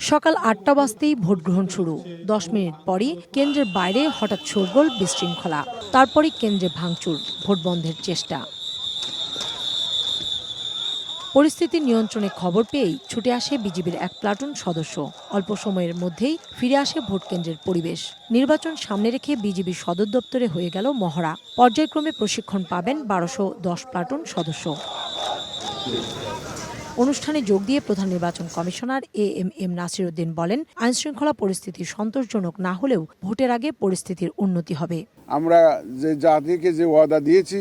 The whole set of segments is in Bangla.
সকাল আটটা বাজতেই ভোট গ্রহণ শুরু। দশ মিনিট পরই কেন্দ্রের বাইরে হঠাৎ শোরগোল, বিশৃঙ্খলা। তারপরই কেন্দ্রে ভাঙচুর, ভোট বন্ধের চেষ্টা। পরিস্থিতি নিয়ন্ত্রণে খবর পেয়েই ছুটে আসে বিজিবির এক প্লাটুন সদস্য। অল্প সময়ের মধ্যেই ফিরে আসে ভোট কেন্দ্রের পরিবেশ। নির্বাচন সামনে রেখে বিজিবির সদর দপ্তরে হয়ে গেল মহড়া। পর্যায়ক্রমে প্রশিক্ষণ পাবেন বারোশো দশ প্লাটুন সদস্য। অনুষ্ঠানে যোগ দিয়ে প্রধান নির্বাচন commissioner A M M Nasiruddin বলেন, আইনশৃঙ্খলা পরিস্থিতি সন্তোষজনক না হলেও ভোটের আগে পরিস্থিতির উন্নতি হবে। আমরা যে জাতিকে যে ওয়াদা দিয়েছি,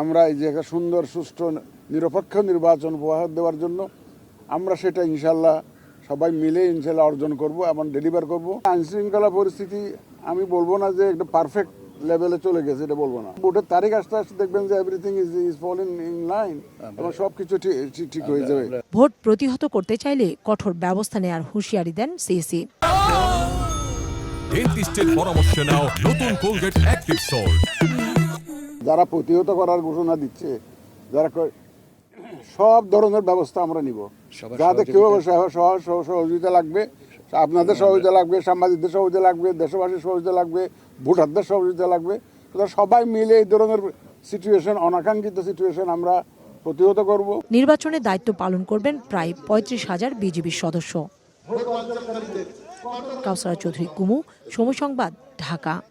আমরা এই যে একটা সুন্দর, সুষ্ঠু, নিরপেক্ষ নির্বাচন উপহার দেওয়ার জন্য, আমরা সেটা ইনশাল্লাহ সবাই মিলে ইনশাল্লাহ অর্জন করব এবং ডেলিভার করব। আইন শৃঙ্খলা পরিস্থিতি, আমি বলব না যে একটা পারফেক্ট লেভেলে চলে গেছে এটা বলব না। ভোটের তারিখ আসতে আসতে দেখবেন যে everything is is falling in line এবং সবকিছু ঠিক ঠিক হয়ে যাবে। ভোট প্রতিহত করতে চাইলে কঠোর ব্যবস্থা নেয়ার হুঁশিয়ারি দেন সিএসি। ডেন্টিস্টের পরামর্শ নাও নতুন কোলগেট অ্যাক্টিভ সল্ট যারা প্রতিহত করার ঘোষণা দিচ্ছে যারা সব ধরনের ব্যবস্থা আমরা নিব। যাতে কেউ সহ- সহ- সহ- সহযোগিতা লাগবে আপনাদের সহযোগিতা লাগবে সাংবাদিকদের সহযোগিতা লাগবে দেশবাসীর সহযোগিতা লাগবে ভোটারদের সহযোগিতা লাগবে। সবাই মিলে এই ধরনের সিচুয়েশন অনাকাঙ্ক্ষিত সিচুয়েশন আমরা প্রতিহত করব। নির্বাচনে দায়িত্ব পালন করবেন প্রায় পঁয়ত্রিশ হাজার বিজিবির সদস্য। কাউসারা চৌধুরী কুমু সময় সংবাদ ঢাকা।